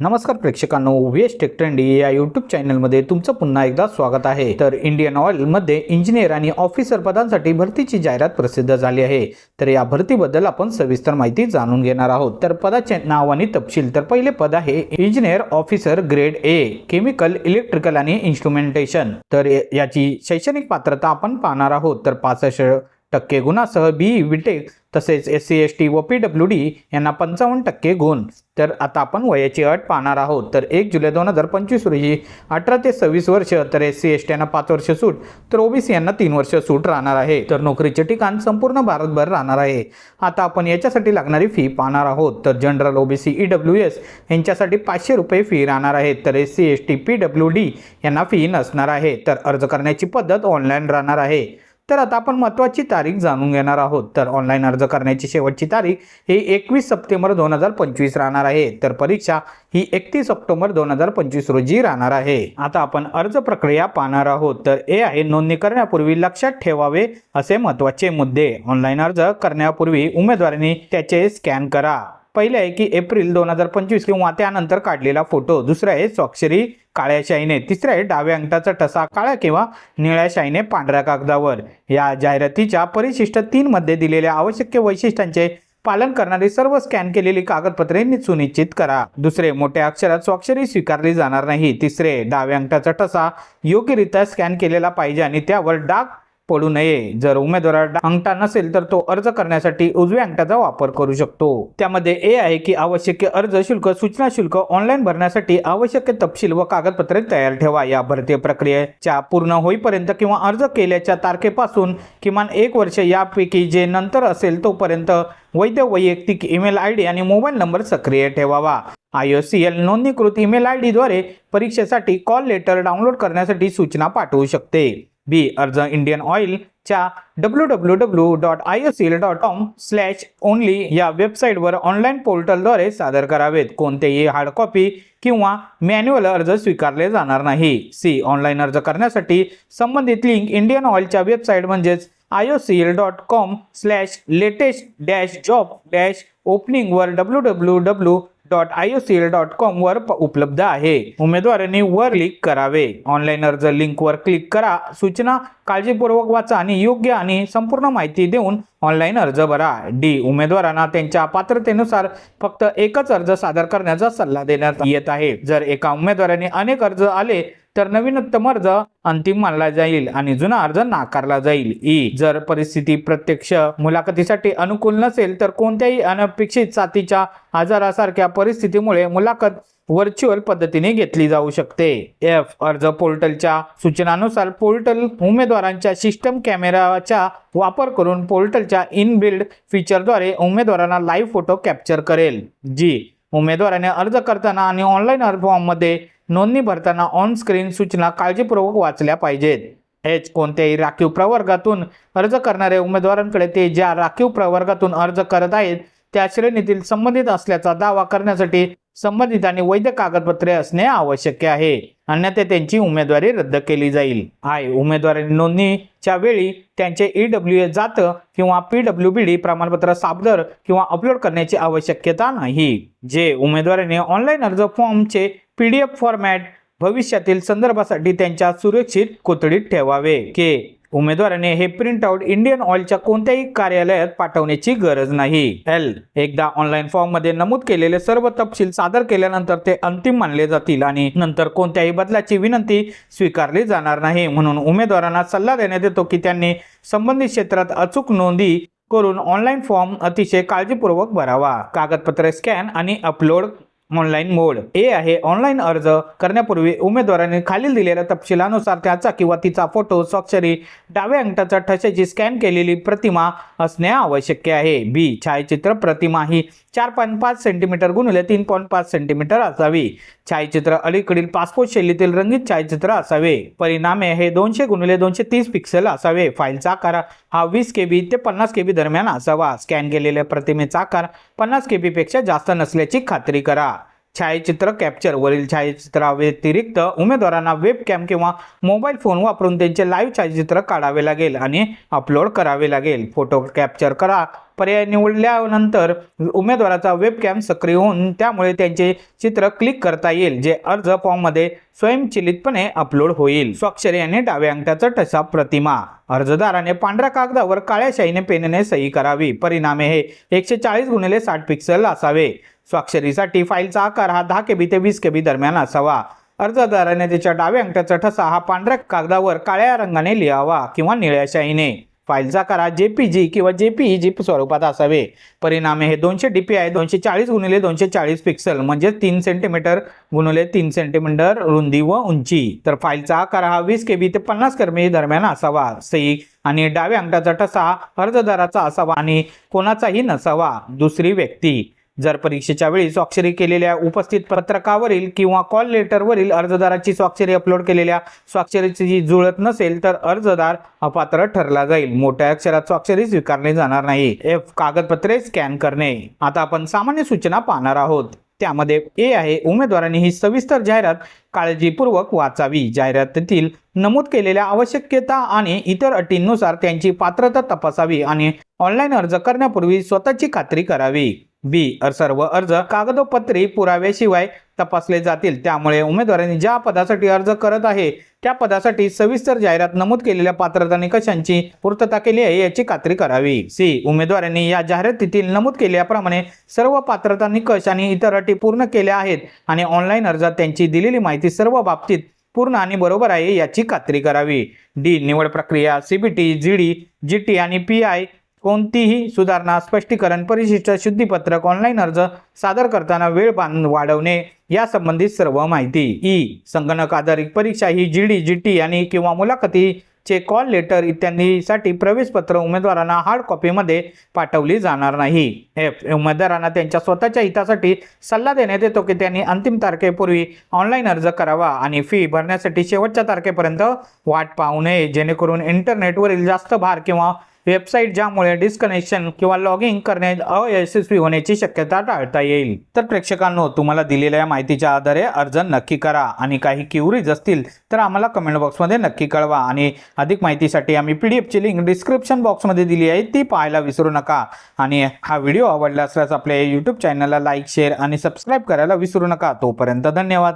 नमस्कार प्रेक्षकांनो west tech trendy या यूट्यूब चॅनलमध्ये तुमचं पुन्हा एकदा स्वागत आहे. तर इंडियन ऑइलमध्ये इंजिनियर आणि ऑफिसर पदांसाठी भरतीची जाहिरात प्रसिद्ध झाली आहे. तर या भरतीबद्दल आपण सविस्तर माहिती जाणून घेणार आहोत. तर पदाचे नाव आणि तपशील तर पहिले पद आहे engineer officer grade A chemical electrical आणि इन्स्ट्रुमेंटेशन तर याची शैक्षणिक पात्रता आपण पाहणार आहोत. तर पासष्ट टक्के गुणासह बी विटेक तसेच एस सी एस टी व पी डब्ल्यू डी यांना पंचावन्न टक्के गुण. तर आता आपण वयाची अट पाहणार आहोत. तर एक जुलै दोन हजार पंचवीस रोजी अठरा ते सव्वीस वर्ष तर एस सी एस टी यांना पाच वर्ष सूट तर ओबीसी यांना तीन वर्ष सूट राहणार आहे. तर नोकरीचे ठिकाण संपूर्ण भारतभर राहणार आहे. आता आपण याच्यासाठी लागणारी फी पाहणार आहोत. तर general OBC E W S यांच्यासाठी पाचशे रुपये फी राहणार आहे. तर S C S T P W D यांना फी नसणार आहे. तर अर्ज करण्याची पद्धत ऑनलाईन राहणार आहे. तर आता आपण महत्त्वाची तारीख जाणून घेणार आहोत. तर ऑनलाईन अर्ज करण्याची शेवटची तारीख ही एकवीस सप्टेंबर दोन हजार पंचवीस राहणार आहे. तर परीक्षा ही एकतीस ऑक्टोबर दोन हजार पंचवीस रोजी राहणार आहे. आता आपण अर्ज प्रक्रिया पाहणार आहोत. तर हे आहे नोंदणी करण्यापूर्वी लक्षात ठेवावे असे महत्त्वाचे मुद्दे. ऑनलाईन अर्ज करण्यापूर्वी उमेदवारांनी त्याचे स्कॅन करा. पहिले आहे की एप्रिल दोन हजार पंचवीस किंवा त्यानंतर काढलेला फोटो. दुसरा आहे स्वाक्षरी काळ्या शाईने तिसरे आहे डाव्या अंगठाचा ठसा काळ्या किंवा निळ्या शाईने पांढऱ्या कागदावर. या जाहिरातीच्या परिशिष्ट तीन मध्ये दिलेल्या आवश्यक वैशिष्ट्यांचे पालन करणारी सर्व स्कॅन केलेली कागदपत्रे नि- सुनिश्चित करा. दुसरे मोठ्या अक्षरात स्वाक्षरी स्वीकारली जाणार नाही. तिसरे डाव्या अंगठाचा ठसा योग्यरित्या स्कॅन केलेला पाहिजे आणि त्यावर डाग पडू नये. जर उमेदवार अंगठा नसेल तर तो अर्ज करण्यासाठी उजव्या अंगठ्याचा वापर करू शकतो. त्यामध्ये ए आहे की आवश्यक अर्ज शुल्क सूचना शुल्क ऑनलाईन भरण्यासाठी आवश्यक तपशील व कागदपत्रे तयार ठेवा. या भरती प्रक्रियेच्या पूर्ण होईपर्यंत किंवा अर्ज केल्याच्या तारखेपासून किमान एक वर्ष यापैकी जे नंतर असेल तोपर्यंत वैध वैयक्तिक ईमेल आय डी आणि मोबाईल नंबर सक्रिय ठेवावा. आय एस सी एल नोंदणीकृत ईमेल आय डीद्वारे परीक्षेसाठी कॉल लेटर डाउनलोड करण्यासाठी सूचना पाठवू शकते. बी अर्ज Indian ऑइलच्या W W W dot I S L dot com slash only या वेबसाईटवर ऑनलाईन पोर्टलद्वारे सादर करावेत. कोणतेही हार्ड कॉपी किंवा मॅन्युअल अर्ज स्वीकारले जाणार नाही. सी ऑनलाईन अर्ज करण्यासाठी संबंधित लिंक इंडियन ऑइलच्या वेबसाईट म्हणजेच I O C L dot com slash latest dash job dash ओपनिंगवर W W W dot I O C L dot com वर प- उपलब्ध आहे. उमेदवारांनी वर क्लिक करावे. ऑनलाईन अर्ज लिंकवर क्लिक करा सूचना काळजीपूर्वक वाचा आणि योग्य आणि संपूर्ण माहिती देऊन ऑनलाईन अर्ज भरा. डी उमेदवारांना त्यांच्या पात्रतेनुसार फक्त एकच अर्ज सादर करण्याचा सल्ला देण्यात येत आहे. जर एका उमेदवाराने अनेक अर्ज आले तर नवीनतम अर्ज अंतिम मानला जाईल आणि जुना अर्ज नाकारला जाईल. ई. जर परिस्थिती प्रत्यक्ष मुलाखतीसाठी अनुकूल नसेल तर कोणत्याही अनपेक्षित साथीच्या आजारासारख्या परिस्थितीमुळे मुलाखत व्हर्च्युअल पद्धतीने घेतली जाऊ शकते. एफ अर्ज पोर्टलच्या सूचनानुसार पोर्टल उमेदवारांच्या सिस्टम कॅमेराचा वापर करून पोर्टलच्या इनबिल्ड फीचरद्वारे उमेदवारांना लाईव्ह फोटो कॅप्चर करेल. जी उमेदवाराने अर्ज करताना आणि ऑनलाईन अर्ज फॉर्ममध्ये नोंदणी भरताना ऑन स्क्रीन सूचना काळजीपूर्वक वाचल्या पाहिजेत. एच कोणत्याही राखीव प्रवर्गातून अर्ज करणाऱ्या उमेदवारांकडे ते ज्या राखीव प्रवर्गातून अर्ज करत आहेत त्या श्रेणीतील संबंधित असल्याचा दावा करण्यासाठी संबंधित आणि वैध कागदपत्रे असणे आवश्यक आहे. अन्यथा त्यांची उमेदवारी रद्द केली जाईल. आय. उमेदवारी नोंदणीच्या वेळी त्यांचे ई डब्ल्यू ए जात किंवा पी डब्ल्यू बी डी प्रमाणपत्र सादर किंवा अपलोड करण्याची आवश्यकता नाही. जे उमेदवाराने ऑनलाईन अर्ज फॉर्मचे पी डी एफ फॉर्मॅट भविष्यातील संदर्भासाठी त्यांच्या सुरक्षित कोथडीत ठेवावे. के. उमेदवाराने हे प्रिंट आउट इंडियन ऑइलच्या कोणत्याही कार्यालयात पाठवण्याची गरज नाही. एल एकदा ऑनलाईन फॉर्ममध्ये नमूद केलेले सर्व तपशील सादर केल्यानंतर ते अंतिम मानले जातील आणि नंतर कोणत्याही बदलाची विनंती स्वीकारली जाणार नाही. म्हणून उमेदवारांना सल्ला देण्यात येतो की त्यांनी संबंधित क्षेत्रात अचूक नोंदी करून ऑनलाईन फॉर्म अतिशय काळजीपूर्वक भरावा. कागदपत्रे स्कॅन आणि अपलोड ऑनलाईन मोड ए आहे ऑनलाईन अर्ज करण्यापूर्वी उमेदवारांनी खालील दिलेल्या तपशिलानुसार त्याचा किंवा तिचा फोटो स्वाक्षरी डाव्या अंगठाचा ठशाची स्कॅन केलेली प्रतिमा असणे आवश्यक आहे. बी छायाचित्र प्रतिमा ही चार पॉईंट पाच सेंटीमीटर गुणिले तीन पॉईंट पाच सेंटीमीटर असावी. छायाचित्र अलीकडील पासपोर्ट शैलीतील रंगीत छायाचित्र असावे. परिणामे हे दोनशे गुणिले दोनशे तीस पिक्सेल असावे. फाईलचा आकार हा वीस के बी ते पन्नास के बी दरम्यान असावा. स्कॅन केलेल्या प्रतिमेचा आकार पन्नास के बी पेक्षा जास्त नसल्याची खात्री करा. छायाचित्र कॅप्चर वरील छायाचित्राव्यतिरिक्त उमेदवारांना वेब कॅम किंवा मोबाईल फोन वापरून त्यांचे लाईव्ह छायाचित्र काढावे लागेल आणि अपलोड करावे लागेल. फोटो कॅप्चर करा. पर्याय निवडल्यानंतर उमेदवाराचा वेबकॅम सक्रिय होऊन त्यामुळे त्यांचे चित्र क्लिक करता येईल जे अर्ज फॉर्ममध्ये स्वयंचलितपणे अपलोड होईल. स्वाक्षरी आणि डाव्या अंगठ्याचा ठसा प्रतिमा. अर्जदाराने पांढऱ्या कागदावर काळ्या शाईने पेनने सही करावी. परिणामे हे एकशे चाळीस गुणिले साठ पिक्सल असावे. स्वाक्षरीसाठी फाईलचा आकार हा दहा केबी ते वीस केबी दरम्यान असावा. अर्जदाराने त्याच्या डाव्या अंगठ्याचा ठसा हा पांढऱ्या कागदावर काळ्या रंगाने लिहावा किंवा निळ्या शाईने. फाईलचा करारा जे पी जी किंवा जे पी जी स्वरूपात असावे. परिणामे हे दोनशे डीपीआय दोनशे चाळीस गुणिले दोनशे चाळीस पिक्सल म्हणजे तीन सेंटीमीटर गुणिले तीन सेंटीमीटर रुंदी व उंची. तर फाईलचा आकार हा वीस के बी ते पन्नास केमी दरम्यान असावा. सई आणि डाव्या अंगठाचा ठसा हा अर्जदाराचा असावा आणि कोणाचाही नसावा. दुसरी व्यक्ती. जर परीक्षेच्या वेळी स्वाक्षरी केलेल्या उपस्थित पत्रकावरील किंवा कॉल लेटरवरील अर्जदाराची स्वाक्षरी अपलोड केलेल्या स्वाक्षरीची जी जुळत नसेल तर अर्जदार अपात्र ठरला जाईल. मोठ्या अक्षरात स्वाक्षरी स्वीकारली जाणार नाही. एफ कागदपत्रे स्कॅन करणे. आता आपण सामान्य सूचना पाहणार आहोत. त्यामध्ये ए आहे उमेदवारांनी ही सविस्तर जाहिरात काळजीपूर्वक वाचावी. जाहिरातीतील नमूद केलेल्या आवश्यकता आणि इतर अटींनुसार त्यांची पात्रता तपासावी आणि ऑनलाईन अर्ज करण्यापूर्वी स्वतःची खात्री करावी. बी सर्व अर्ज कागदोपत्री पुराव्याशिवाय तपासले जातील. त्यामुळे उमेदवारांनी ज्या पदासाठी अर्ज करत आहे त्या पदासाठी सविस्तर जाहिरात नमूद केलेल्या पात्रता निकषांची पूर्तता केली आहे याची खात्री करावी. सी उमेदवारांनी या जाहिरातीतील नमूद केल्याप्रमाणे सर्व पात्रता निकष आणि इतर अटी पूर्ण केल्या आहेत आणि ऑनलाईन अर्जात त्यांची दिलेली माहिती सर्व बाबतीत पूर्ण आणि बरोबर आहे याची खात्री करावी. डी निवड प्रक्रिया सीबीटी जीडी जीटी आणि पी आय कोणतीही सुधारणा स्पष्टीकरण परिशिष्ट शुद्धीपत्रक ऑनलाईन अर्ज सादर करताना वेळ बांध वाढवणे यासंबंधित सर्व माहिती. ई. संगणक आधारित परीक्षा ही जी डी जी टी आणि किंवा मुलाखतीचे कॉल लेटर इत्यादीसाठी प्रवेशपत्र उमेदवारांना हार्ड कॉपीमध्ये पाठवली जाणार नाही. एफ उमेदवारांना त्यांच्या स्वतःच्या हितासाठी सल्ला देण्यात येतो की त्यांनी अंतिम तारखेपूर्वी ऑनलाईन अर्ज करावा आणि फी भरण्यासाठी शेवटच्या तारखेपर्यंत वाट पाहू नये जेणेकरून इंटरनेटवरील जास्त भार किंवा वेबसाईट ज्यामुळे डिस्कनेक्शन किंवा लॉगिंग करणे अयशस्वी होण्याची शक्यता टाळता येईल. तर प्रेक्षकांनो तुम्हाला दिलेल्या माहितीच्या आधारे अर्ज नक्की करा आणि काही क्युरीज असतील तर आम्हाला कमेंट बॉक्समध्ये नक्की कळवा आणि अधिक माहितीसाठी आम्ही पी डी एफची लिंक डिस्क्रिप्शन बॉक्समध्ये दिली आहे ती पाहायला विसरू नका. आणि हा व्हिडिओ आवडला असल्यास आपल्या यूट्यूब चॅनलला लाईक शेअर आणि सबस्क्राईब करायला विसरू नका. तोपर्यंत धन्यवाद.